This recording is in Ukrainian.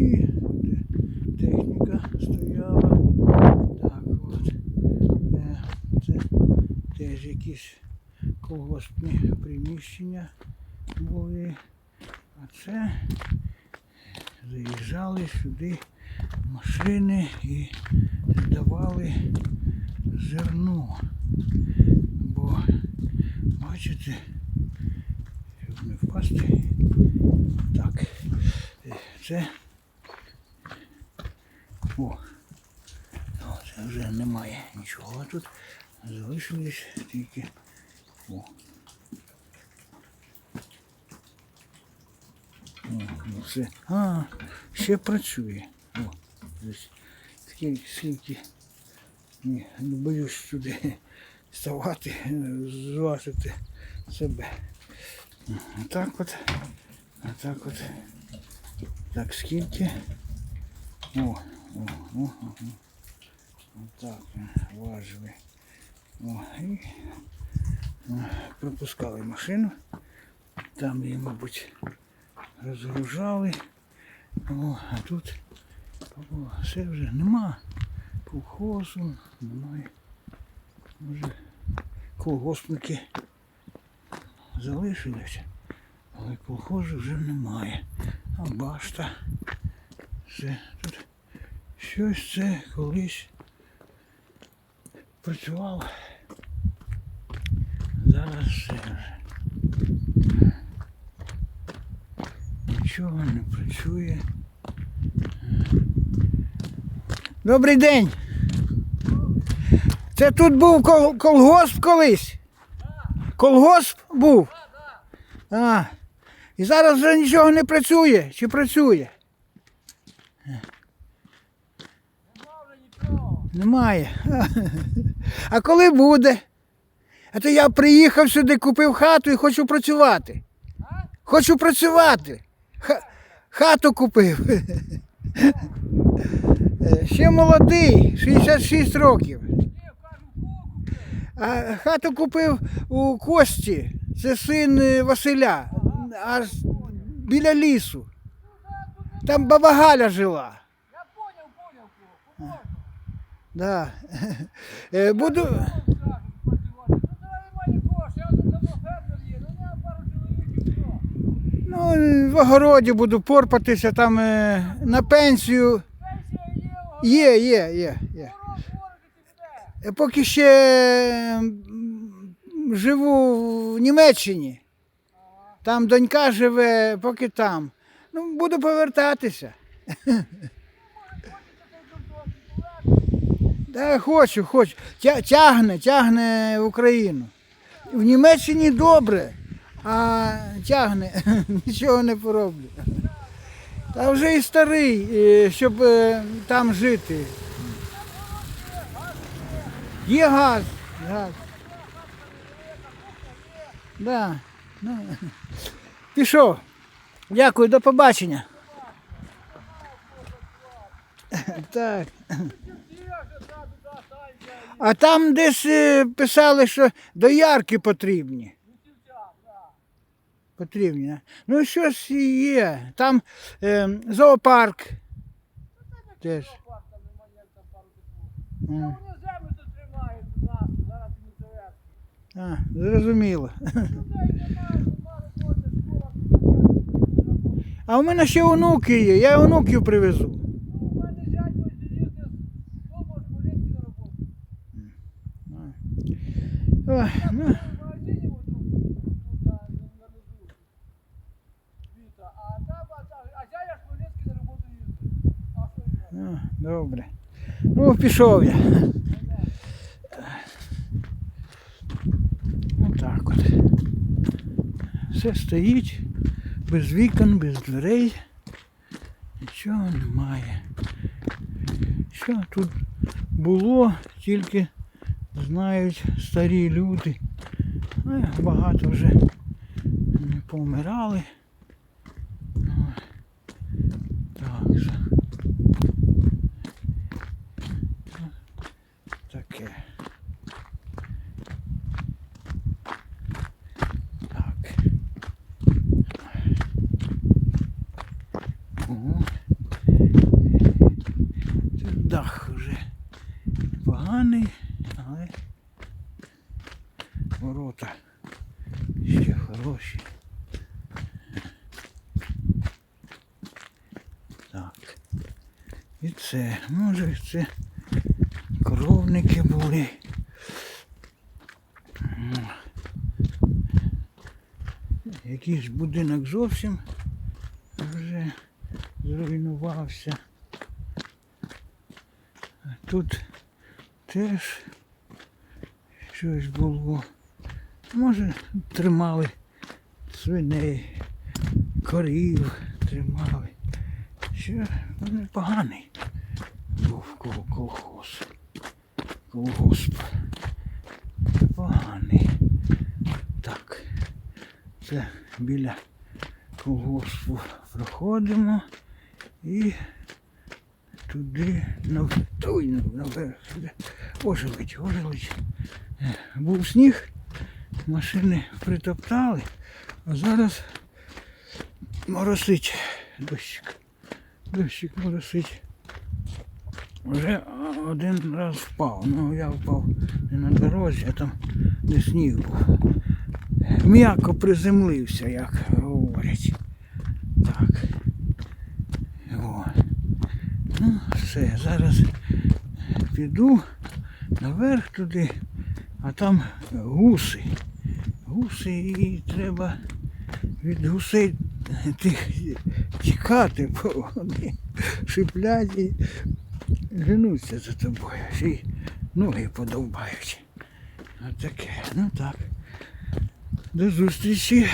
кущі, де техніка стояла. Так от. Е, це теж якісь колгоспні приміщення були. А це заїжджали сюди машини і здавали зерно. Бо, бачите, щоб не впасти. Так, е, це вже немає нічого тут. Залишились тільки. О. О, ну все. А, ще працює. О, скільки, скільки. Ні, не боюсь сюди ставати, зважити себе. Так от. Так от. Так, скільки? О, о, о, о. Отак важили. О, і пропускали машину. Там її, мабуть, розгружали. О, а тут о, все вже нема. Колхозу, немає. Може, колгоспники залишилися, але колхозу вже немає. А башта. Все тут щось це колись працювало. Зараз все. Нічого не працює. Добрий день. Це тут був кол- колгосп колись. Колгосп був. А. І зараз вже нічого не працює. Чи працює? Немає. А коли буде? А то я приїхав сюди, купив хату і хочу працювати. Хочу працювати. Хату купив. Е, Ще молодий, 66 років. А хату купив у Кості. Це син е, Василя. Аж біля лісу. Там баба Галя жила. Я понял, понял, понял. Да. Е, Буду. Ну, в огороді буду порпатися там е, на пенсію. Є, Є, є, є. Е, Поки ще живу в Німеччині. Там донька живе, поки там. Ну, буду повертатися. Да, хочу, хочу. Тя- Тягне, тягне Україну. В Німеччині добре, а тягне, нічого не пороблю. Та вже і старий, щоб е, там жити. Є газ. газ. Да. Ну. Пішов. Дякую, до побачення. Так. А там десь е, писали, що доярки потрібні. Потрібні. Ну, щось є. Там е, зоопарк. Теж. Вони землю тримають зараз не. А, зрозуміло. А у мене ще онуки є, я онуків привезу. Ну, у мене зять мій сидів, дома з Хмельницької на роботу. Ой, ну, В магазині от тут, тут на, на низу. Віта, а там, а, там, а я я з Хмельницької на роботу їздив. А що я? ну, добре. Ну, пішов я. Отак от. Все стоїть, без вікон, без дверей. Нічого немає. Що тут було, тільки знають старі люди. Ну, багато вже не помирали. Так же. Таке. Так. О. Тут дах вже поганий, гроші. Так. І це, може це кровники були. Якийсь будинок зовсім вже зруйнувався. Тут теж щось було. Може, тримали свиней, корів тримали. Що непоганий був кол- колхоз. Колгосп. Непоганий. Так. Це біля колгоспу проходимо і туди нав... Ой, ну, наверх. сюди. Ожеледь, ожеледь. Е, Був сніг, машини притоптали, а зараз моросить дощик. Дощик моросить. Вже один раз впав. Ну я впав не на дорозі, а там де сніг був. М'яко приземлився, як говорять. Так. О. Ну, все, зараз піду наверх туди, а там гуси. Гуси і треба від гусей тих тікати, бо вони шиплять і женуться за тобою. Ще й ноги подовбають. Отаке. Ну так. До зустрічі.